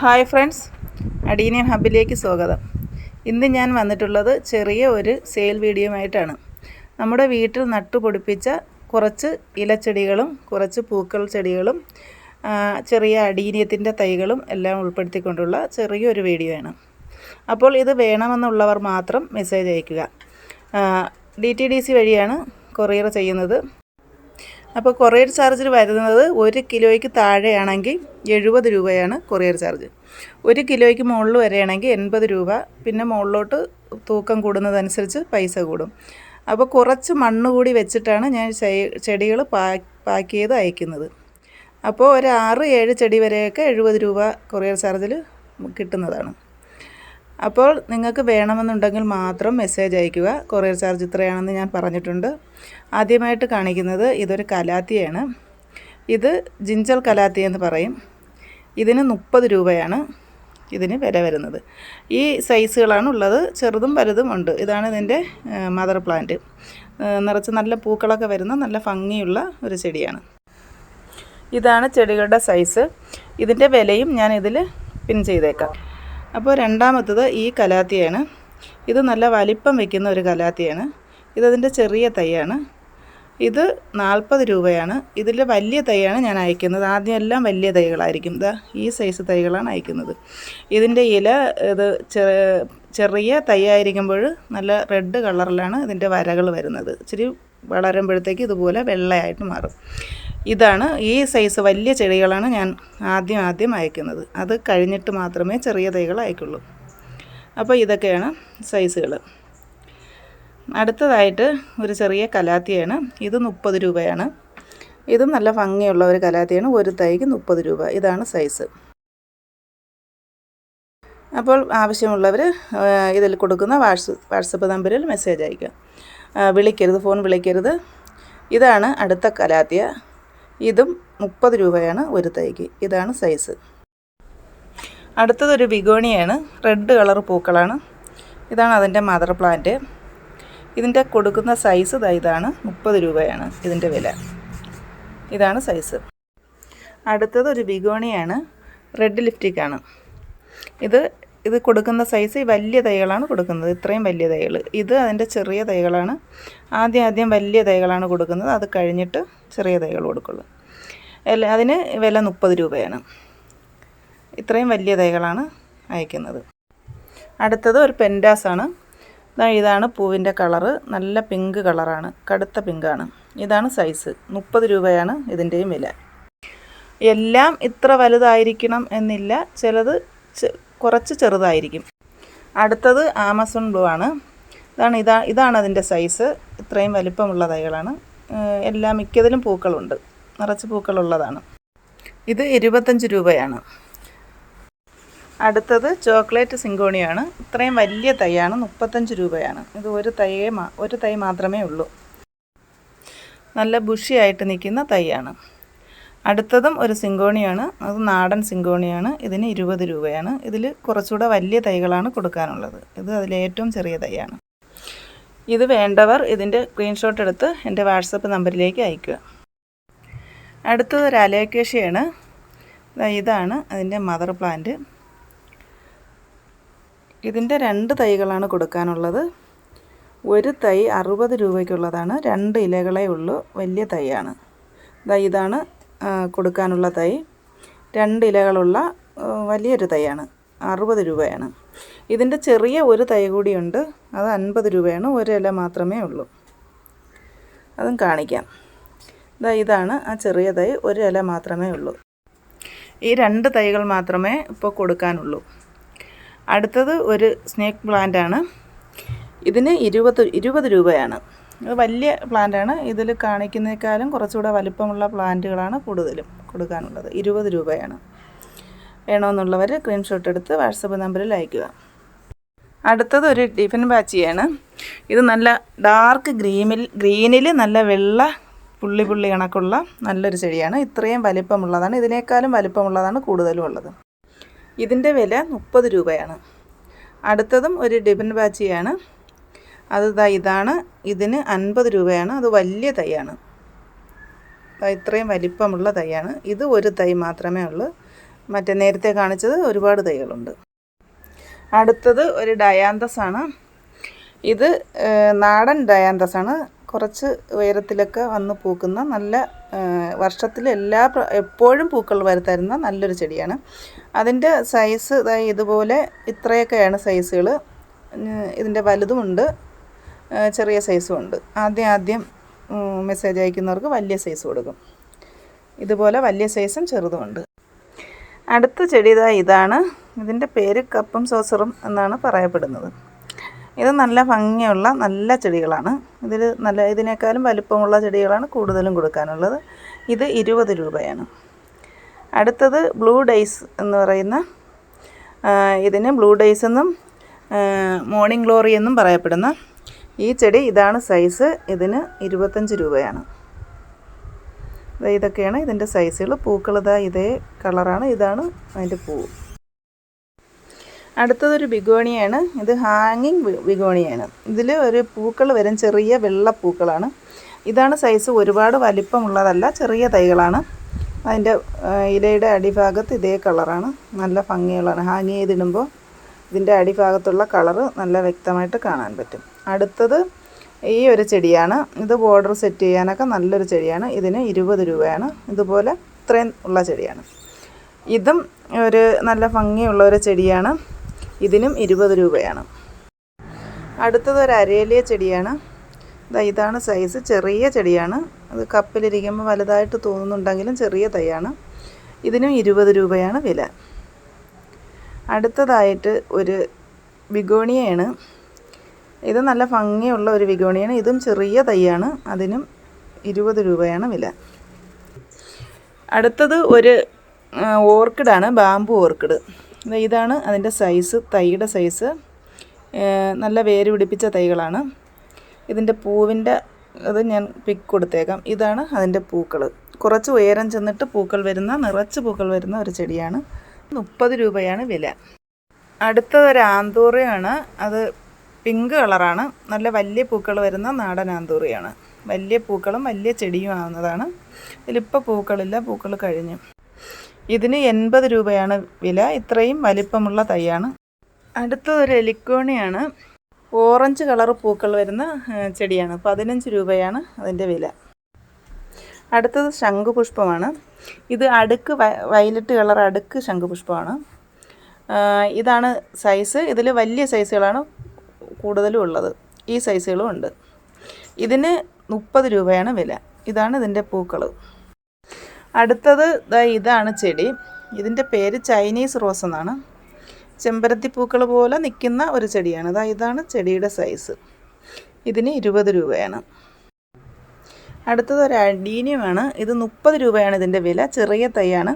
Hi friends adenium ഹബിലേക്ക് സ്വാഗതം. ഇന്ന് ഞാൻ വന്നിട്ടുള്ളത് ചെറിയ ഒരു സെയിൽ ആയിട്ടാണ് നമ്മുടെ വീട്ടിൽ നട്ടുപൊടിപ്പിച്ച കുറച്ച് ഇലച്ചെടികളും കുറച്ച് പൂക്കൾ ചെടികളും ചെറിയ അടീനിയത്തിന്റെ തൈകളും എല്ലാം ഉൾപ്പെടുത്തിക്കൊണ്ടുള്ള ചെറിയൊരു വീഡിയോ ആണ്. അപ്പോൾ ഇത് വേണമെന്നുള്ളവർ മാത്രം മെസ്സേജ് അയക്കുക. ഡി ടി ഡി സി വഴിയാണ് കൊറിയർ ചെയ്യുന്നത്. അപ്പോൾ കൊറിയർ ചാർജിൽ വരുന്നത് ഒരു കിലോയ്ക്ക് താഴെയാണെങ്കിൽ എഴുപത് രൂപയാണ് കൊറിയർ ചാർജ്. ഒരു കിലോയ്ക്ക് മുകളിൽ വരെയാണെങ്കിൽ എൺപത് രൂപ. പിന്നെ മുകളിലോട്ട് തൂക്കം കൂടുന്നതനുസരിച്ച് പൈസ കൂടും. അപ്പോൾ കുറച്ച് മണ്ണ് കൂടി വെച്ചിട്ടാണ് ഞാൻ ചെടികൾ പാക്ക് ചെയ്ത് അയക്കുന്നത്. അപ്പോൾ ഒരു ആറ് ഏഴ് ചെടി വരെയൊക്കെ എഴുപത് രൂപ കൊറിയർ ചാർജിൽ കിട്ടുന്നതാണ്. അപ്പോൾ നിങ്ങൾക്ക് വേണമെന്നുണ്ടെങ്കിൽ മാത്രം മെസ്സേജ് അയയ്ക്കുക. കൊറിയർ ചാർജ് ഇത്രയാണെന്ന് ഞാൻ പറഞ്ഞിട്ടുണ്ട്. ആദ്യമായിട്ട് കാണിക്കുന്നത് ഇതൊരു കലാത്തിയാണ്. ഇത് ജിഞ്ചൽ കലാത്തി എന്ന് പറയും. ഇതിന് മുപ്പത് രൂപയാണ് ഇതിന് വില വരുന്നത്. ഈ സൈസുകളാണ് ഉള്ളത് ചെറുതും വലുതും ഉണ്ട്. ഇതാണ് ഇതിന്റെ മദർ പ്ലാന്റ്. നിറച്ച് നല്ല പൂക്കളൊക്കെ വരുന്ന നല്ല ഭംഗിയുള്ള ഒരു ചെടിയാണ്. ഇതാണ് ചെടികളുടെ സൈസ്. ഇതിന്റെ വിലയും ഞാൻ ഇതിൽ പിൻ ചെയ്തേക്കാം. അപ്പോൾ രണ്ടാമത്തത് ഈ കലാത്തിയാണ്. ഇത് നല്ല വലിപ്പം വയ്ക്കുന്ന ഒരു കലാത്തിയാണ്. ഇതതിന്റെ ചെറിയ തൈയാണ്. ഇത് നാൽപ്പത് രൂപയാണ്. ഇതിൽ വലിയ തൈയാണ് ഞാൻ അയക്കുന്നത്. ആദ്യം എല്ലാം വലിയ തൈകളായിരിക്കും. ഇതാ ഈ സൈസ് തൈകളാണ് അയക്കുന്നത്. ഇതിന്റെ ഇല ഇത് ചെറിയ തൈ ആയിരിക്കുമ്പോൾ നല്ല റെഡ് കളറിലാണ് ഇതിന്റെ വരകൾ വരുന്നത്. ഇച്ചിരി വളരുമ്പോഴത്തേക്ക് ഇതുപോലെ വെള്ളയായിട്ട് മാറും. ഇതാണ് ഈ സൈസ് വലിയ ചെടികളാണ് ഞാൻ ആദ്യം ആദ്യം അയക്കുന്നത്. അത് കഴിഞ്ഞിട്ട് മാത്രമേ ചെറിയ തൈകൾ അയക്കുള്ളൂ. അപ്പോൾ ഇതൊക്കെയാണ് സൈസുകൾ. അടുത്തതായിട്ട് ഒരു ചെറിയ കലാത്തിയാണ്. ഇത് മുപ്പത് രൂപയാണ്. ഇതും നല്ല ഭംഗിയുള്ള ഒരു കലാത്തിയാണ്. ഒരു തൈക്ക് മുപ്പത് രൂപ. ഇതാണ് സൈസ്. അപ്പോൾ ആവശ്യമുള്ളവർ ഇതിൽ കൊടുക്കുന്ന വാട്സ് വാട്സപ്പ് നമ്പറിൽ മെസ്സേജ് അയക്കുക. വിളിക്കരുത് ഫോൺ വിളിക്കരുത്. ഇതാണ് അടുത്ത കലാത്തിയ. ഇതും മുപ്പത് രൂപയാണ് ഒരു തൈക്ക്. ഇതാണ് സൈസ് അടുത്തതൊരു ബിഗോണിയാണ്. റെഡ് കളർ പൂക്കളാണ്. ഇതാണ് അതിന്റെ മദർ പ്ലാന്റ് ഇതിന്റെ കൊടുക്കുന്ന സൈസ് ഇതാണ് മുപ്പത് രൂപയാണ് ഇതിന്റെ വില. ഇതാണ് സൈസ് അടുത്തത് ഒരു ബിഗോണിയാണ് റെഡ് ലിപ്റ്റിക്കാണ് ഇത് ഇത് കൊടുക്കുന്ന സൈസ് ഈ വലിയ തൈകളാണ് കൊടുക്കുന്നത്. ഇത്രയും വലിയ തൈകൾ. ഇത് അതിന്റെ ചെറിയ തൈകളാണ്. ആദ്യം ആദ്യം വലിയ തൈകളാണ് കൊടുക്കുന്നത്. അത് കഴിഞ്ഞിട്ട് ചെറിയ തൈകൾ കൊടുക്കുള്ളൂ. എല്ലാ അതിന് വില മുപ്പത് രൂപയാണ്. ഇത്രയും വലിയ തൈകളാണ് അയക്കുന്നത്. അടുത്തത് ഒരു പെൻഡാസാണ് ഇതാണ് പൂവിന്റെ കളറ് നല്ല പിങ്ക് കളറാണ് കടുത്ത പിങ്കാണ് ഇതാണ് സൈസ് മുപ്പത് രൂപയാണ് ഇതിന്റെയും വില. എല്ലാം ഇത്ര വലുതായിരിക്കണം എന്നില്ല. ചിലത് കുറച്ച് ചെറുതായിരിക്കും. അടുത്തത് ആമസോൺ ബ്ലൂ ആണ്. ഇതാണ് ഇതാ ഇതാണ് അതിന്റെ സൈസ്. ഇത്രയും വലിപ്പമുള്ള തൈകളാണ്. എല്ലാ മിക്കതിലും പൂക്കളുണ്ട്. നിറച്ച് പൂക്കളുള്ളതാണ്. ഇത് ഇരുപത്തഞ്ച് രൂപയാണ്. അടുത്തത് ചോക്ലേറ്റ് സിങ്കോണിയാണ്. ഇത്രയും വലിയ തൈയാണ് മുപ്പത്തഞ്ച് രൂപയാണ്. ഇത് ഒരു തൈയെ ഒരു തൈ മാത്രമേ ഉള്ളൂ. നല്ല ബുഷിയായിട്ട് നിൽക്കുന്ന തൈയാണ്. അടുത്തതും ഒരു സിങ്കോണിയാണ്. അത് നാടൻ സിങ്കോണിയാണ്. ഇതിന് ഇരുപത് രൂപയാണ്. ഇതിൽ കുറച്ചുകൂടെ വലിയ തൈകളാണ് കൊടുക്കാനുള്ളത്. ഇത് അതിലേറ്റവും ചെറിയ തൈയാണ്. ഇത് വേണ്ടവർ ഇതിന്റെ സ്ക്രീൻഷോട്ട് എടുത്ത് എന്റെ വാട്സപ്പ് നമ്പറിലേക്ക് അയക്കുക അടുത്തത് ഒരു അലേക്കേഷ്യയാണ്. ഇതാണ് അതിന്റെ മദർ പ്ലാന്റ്. ഇതിന്റെ രണ്ട് തൈകളാണ് കൊടുക്കാനുള്ളത്. ഒരു തൈ അറുപത് രൂപയ്ക്കുള്ളതാണ്. രണ്ട് ഇലകളേ ഉള്ളൂ. വലിയ തൈയാണ്. ഇതാണ് കൊടുക്കാനുള്ള തൈ. രണ്ട് ഇലകളുള്ള വലിയൊരു തൈയാണ്. അറുപത് രൂപയാണ്. ഇതിന്റെ ചെറിയ ഒരു തൈ കൂടിയുണ്ട്. അത് അൻപത് രൂപയാണ്. ഒരു ഇല മാത്രമേ ഉള്ളൂ. അതും കാണിക്കാം. ഇതാ ഇതാണ് ആ ചെറിയ തൈ. ഒരു ഇല മാത്രമേ ഉള്ളൂ. ഈ രണ്ട് തൈകൾ മാത്രമേ ഇപ്പോൾ കൊടുക്കാനുള്ളൂ. അടുത്തത് ഒരു സ്നേക്ക് പ്ലാന്റ് ആണ് ഇതിന് ഇരുപത് ഇരുപത് രൂപയാണ്. ഇത് വലിയ പ്ലാന്റാണ്. ഇതിൽ കാണിക്കുന്നേക്കാളും കുറച്ചുകൂടെ വലിപ്പമുള്ള പ്ലാന്റുകളാണ് കൂടുതലും കൊടുക്കാനുള്ളത്. ഇരുപത് രൂപയാണ്. വേണമെന്നുള്ളവർ സ്ക്രീൻഷോട്ട് എടുത്ത് വാട്സപ്പ് നമ്പറിൽ അയക്കുക അടുത്തത് ഒരു ടിഫിൻ ബാച്ചിയാണ് ഇത് നല്ല ഡാർക്ക് ഗ്രീനിൽ ഗ്രീനിൽ നല്ല വെള്ള പുള്ളി പുള്ളി കണക്കുള്ള നല്ലൊരു ചെടിയാണ്. ഇത്രയും വലിപ്പമുള്ളതാണ്. ഇതിനേക്കാളും വലിപ്പമുള്ളതാണ് കൂടുതലും ഉള്ളത്. ഇതിന്റെ വില മുപ്പത് രൂപയാണ്. അടുത്തതും ഒരു ഡിബൻ ബാച്ചിയാണ് അത് ഇതാ ഇതാണ്. ഇതിന് അൻപത് രൂപയാണ്. അത് വലിയ തൈയാണ്. ഇത്രയും വലിപ്പമുള്ള തൈയാണ്. ഇത് ഒരു തൈ മാത്രമേ ഉള്ളൂ. മറ്റേ നേരത്തെ കാണിച്ചത് ഒരുപാട് തൈകളുണ്ട്. അടുത്തത് ഒരു ഡയാന്തസ് ആണ്. ഇത് നാടൻ ഡയാന്തസ് ആണ്. കുറച്ച് ഉയരത്തിലൊക്കെ വന്ന് പൂക്കുന്ന നല്ല വർഷത്തിൽ എല്ലാ എപ്പോഴും പൂക്കൾ വരുത്തരുന്ന നല്ലൊരു ചെടിയാണ്. അതിന്റെ സൈസ് ഇതാ ഇതുപോലെ ഇത്രയൊക്കെയാണ് സൈസുകൾ ഇതിന്റെ വലുതുമുണ്ട്. ചെറിയ സൈസും ഉണ്ട്. ആദ്യം ആദ്യം മെസ്സേജ് അയക്കുന്നവർക്ക് വലിയ സൈസ് കൊടുക്കും. ഇതുപോലെ വലിയ സൈസും ചെറുതുമുണ്ട് അടുത്ത ചെടി ഇതാ ഇതാണ്. ഇതിന്റെ പേര് കപ്പും സോസറും എന്നാണ് പറയപ്പെടുന്നത്. ഇത് നല്ല ഭംഗിയുള്ള നല്ല ചെടികളാണ്. ഇതിൽ നല്ല ഇതിനേക്കാളും വലിപ്പമുള്ള ചെടികളാണ് കൂടുതലും കൊടുക്കാനുള്ളത്. ഇത് ഇരുപത് രൂപയാണ്. അടുത്തത് ബ്ലൂ ഡൈസ് എന്ന് പറയുന്ന ഇതിന് ബ്ലൂ ഡൈസ് എന്നും മോർണിംഗ് ഗ്ലോറി എന്നും പറയപ്പെടുന്ന ഈ ചെടി ഇതാണ് സൈസ് ഇതിന് ഇരുപത്തഞ്ച് രൂപയാണ്. ഇതൊക്കെയാണ് ഇതിന്റെ സൈസുകൾ പൂക്കൾ ഇതാ ഇതേ കളറാണ്. ഇതാണ് അതിന്റെ പൂവ് അടുത്തതൊരു ബിഗോണിയാണ്. ഇത് ഹാങ്ങിങ് ബിഗോണിയാണ്. ഇതിൽ ഒരു പൂക്കൾ വരും. ചെറിയ വെള്ള പൂക്കളാണ്. ഇതാണ് സൈസ് ഒരുപാട് വലിപ്പമുള്ളതല്ല ചെറിയ തൈകളാണ്. അതിന്റെ ഇലയുടെ അടിഭാഗത്ത് ഇതേ കളറാണ്. നല്ല ഭംഗിയുള്ളതാണ്. ഹാങ് ചെയ്തിടുമ്പോൾ ഇതിന്റെ അടിഭാഗത്തുള്ള കളറ് നല്ല വ്യക്തമായിട്ട് കാണാൻ പറ്റും. അടുത്തത് ഈ ഒരു ചെടിയാണ്. ഇത് ബോർഡർ സെറ്റ് ചെയ്യാനൊക്കെ നല്ലൊരു ചെടിയാണ്. ഇതിന് ഇരുപത് രൂപയാണ്. ഇതുപോലെ ഇത്രയും ഉള്ള ചെടിയാണ്. ഇതും ഒരു നല്ല ഭംഗിയുള്ള ഒരു ചെടിയാണ്. ഇതിനും ഇരുപത് രൂപയാണ്. അടുത്തത് ഒരു അരേലിയ ചെടിയാണ്. ഇതാണ് സൈസ് ചെറിയ ചെടിയാണ്. അത് കപ്പിലിരിക്കുമ്പോൾ വലുതായിട്ട് തോന്നുന്നുണ്ടെങ്കിലും ചെറിയ തൈയാണ്. ഇതിനും ഇരുപത് രൂപയാണ് വില. അടുത്തതായിട്ട് ഒരു ബിഗോണിയയാണ്. ഇത് നല്ല ഭംഗിയുള്ള ഒരു വിഗോണിയാണ് ഇതും ചെറിയ തൈയാണ്. അതിനും ഇരുപത് രൂപയാണ് വില. അടുത്തത് ഒരു ഓർക്കിഡാണ് ബാമ്പു ഓർക്കിഡ്. ഇതാണ് അതിന്റെ സൈസ് തൈയുടെ സൈസ്. നല്ല വേര് പിടിപ്പിച്ച തൈകളാണ്. ഇതിന്റെ പൂവിന്റെ അത് ഞാൻ പിക്ക് കൊടുത്തേക്കാം. ഇതാണ് അതിന്റെ പൂക്കൾ കുറച്ച് ഉയരം ചെന്നിട്ട് പൂക്കൾ വരുന്ന നിറച്ച് പൂക്കൾ വരുന്ന ഒരു ചെടിയാണ്. മുപ്പത് രൂപയാണ് വില. അടുത്തത് ഒരു ആന്തൂറയാണ്. അത് പിങ്ക് കളറാണ്. നല്ല വലിയ പൂക്കൾ വരുന്ന നാടൻ ആന്തൂറിയാണ്. വലിയ പൂക്കളും വലിയ ചെടിയും ആവുന്നതാണ്. ഇതിലിപ്പോൾ പൂക്കളില്ല പൂക്കൾ കഴിഞ്ഞു. ഇതിന് എൺപത് രൂപയാണ് വില. ഇത്രയും വലിപ്പമുള്ള തൈയാണ്. അടുത്തതൊരു എലിക്കോണിയാണ്. ഓറഞ്ച് കളർ പൂക്കൾ വരുന്ന ചെടിയാണ്. പതിനഞ്ച് രൂപയാണ് അതിന്റെ വില. അടുത്തത് ശംഖുപുഷ്പമാണ്. ഇത് അടുക്ക് വയലറ്റ് കളർ അടുക്ക് ശംഖുപുഷ്പമാണ്. ഇതാണ് സൈസ്. ഇതിൽ വലിയ സൈസുകളാണ്. കൂടുതലും ഉള്ളത്. ഈ സൈസുകളും ഉണ്ട്. ഇതിന് മുപ്പത് രൂപയാണ് വില. ഇതാണ് ഇതിന്റെ പൂക്കൾ അടുത്തത് ഇതാണ് ചെടി. ഇതിന്റെ പേര് ചൈനീസ് റോസ് എന്നാണ്. ചെമ്പരത്തി പൂക്കൾ പോലെ നിൽക്കുന്ന ഒരു ചെടിയാണ്. അതാ ഇതാണ് ചെടിയുടെ സൈസ്. ഇതിന് ഇരുപത് രൂപയാണ്. അടുത്തത് ഒരു അഡീനിയമാണ്. ഇത് മുപ്പത് രൂപയാണ് ഇതിന്റെ വില. ചെറിയ തൈയാണ്.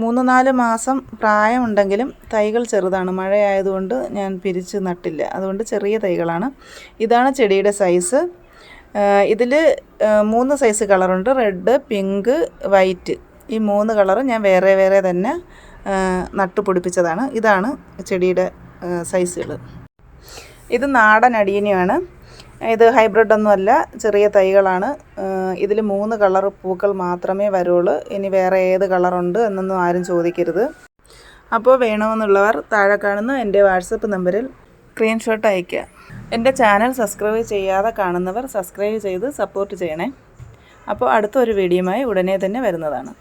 മൂന്ന് നാല് മാസം പ്രായമുണ്ടെങ്കിലും തൈകൾ ചെറുതാണ്. മഴയായതുകൊണ്ട് ഞാൻ പിരിച്ച് നട്ടില്ല. അതുകൊണ്ട് ചെറിയ തൈകളാണ്. ഇതാണ് ചെടിയുടെ സൈസ്. ഇതിൽ മൂന്ന് സൈസ് കളറുണ്ട്. Red pink white. ഈ മൂന്ന് കളറ് ഞാൻ വേറെ വേറെ തന്നെ നട്ടുപൊടിപ്പിച്ചതാണ് ഇതാണ് ചെടിയുടെ സൈസുകൾ ഇത് നാടൻ അടീനിയാണ്. ഇത് ഹൈബ്രിഡ് ഒന്നുമല്ല ചെറിയ തൈകളാണ്. ഇതിൽ മൂന്ന് കളർ പൂക്കൾ മാത്രമേ വരുള്ളൂ. ഇനി വേറെ ഏത് കളറുണ്ട് എന്നൊന്നും ആരും ചോദിക്കരുത്. അപ്പോൾ വേണമെന്നുള്ളവർ താഴെ കാണുന്ന എന്റെ വാട്സപ്പ് നമ്പറിൽ സ്ക്രീൻഷോട്ട് അയയ്ക്കുക. എന്റെ ചാനൽ സബ്സ്ക്രൈബ് ചെയ്യാതെ കാണുന്നവർ സബ്സ്ക്രൈബ് ചെയ്ത് സപ്പോർട്ട് ചെയ്യണേ. അപ്പോൾ അടുത്തൊരു വീഡിയോയുമായി ഉടനെ തന്നെ വരുന്നതാണ്.